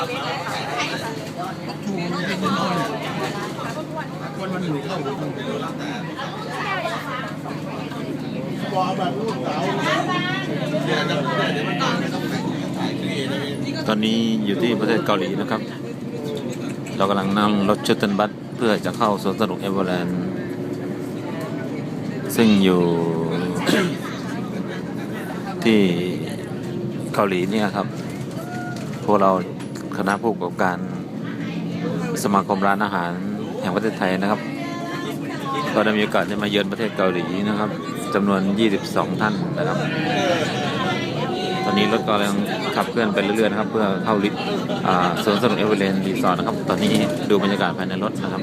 คนมันหนีเข้าหูมันเป็นแล้วแต่บอกแบบลูกสาวเดี๋ยวจะเดี๋ยวมันต่างไม่ต้องถ่ายครีเอทตอนนี้อยู่ที่ประเทศเกาหลีนะครับ เรากำลังนั่งรถชัตเทิลบัสเพื่อจะเข้าสวนสนุกเอเวอร์แลนด์ซึ่งอยู่ที่เกาหลีเนี่ยครับ พวกเรา คณะผู้ประกอบการสมาคมร้านอาหารแห่งประเทศไทยนะครับ ก็ได้มีโอกาสได้มาเยือนประเทศเกาหลีนะครับจำนวน 22 ท่านนะครับ ตอนนี้รถก็กำลังขับเคลื่อนไปเรื่อยๆนะครับ เพื่อเข้าลิฟต์สวนสนุกเอเวอเรนด์รีสอร์ทนะครับ ตอนนี้ดูบรรยากาศภายในรถนะครับ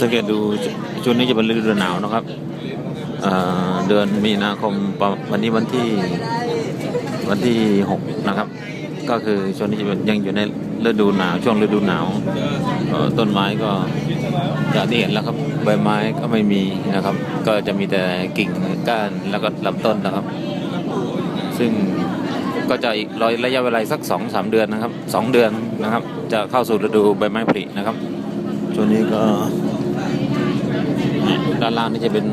สังเกตดูช่วงนี้จะเป็นฤดูหนาวนะครับเดือนมีนาคมวันนี้วันที่วันที่หกนะครับ ก็คือช่วงนี้จะเป็นยังอยู่ในฤดูหนาวช่วงฤดูหนาวต้นไม้ก็อย่างที่เห็นแล้วครับใบไม้ก็ไม่มีนะครับ ก็จะมีแต่กิ่งก้านแล้วก็ลำต้นนะครับ ซึ่งก็จะอีกรอยระยะเวลาสักสองสามเดือนนะครับสองเดือนนะครับ จะเข้าสู่ฤดูใบไม้ผลินะครับ ช่วงนี้ก็ด้านล่างนี่จะเป็น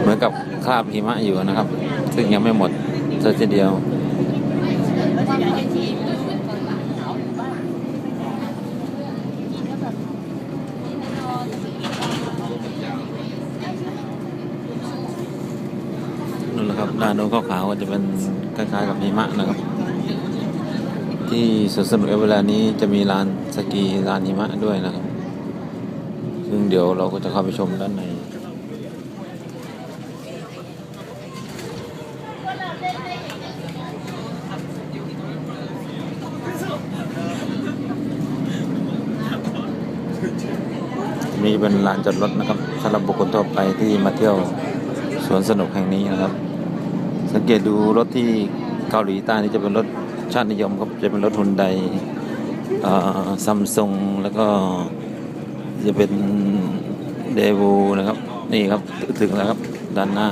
เหมือนกับคราบหิมะอยู่นะครับ ซึ่งยังไม่หมดเสียทีเดียวนั่นแหละครับด้านโน้นขาวๆก็จะเป็นคล้ายๆกับหิมะนะครับ ที่สวนสนุกเอเวอร์แลนด์นี้จะมีลานสกีลานหิมะด้วยนะครับ ซึ่งเดี๋ยวเราก็จะเข้าไปชมด้านในมีเป็นลานจอดรถนะครับสำหรับบุคคลทั่วไปที่มาเที่ยวสวนสนุกแห่งนี้นะครับ สังเกตดูรถที่เกาหลีใต้นี่จะเป็นรถ ชาตินิยมครับจะเป็นรถฮุนไดซัมซุงแล้วก็จะเป็นเดวูนะครับ นี่ครับถึงแล้วครับ ด้านหน้า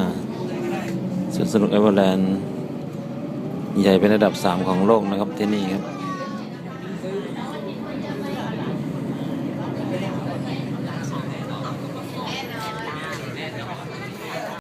สวนสนุกเอเวอร์แลนด์ใหญ่เป็นระดับ 3 ของโลกนะครับที่นี่ครับ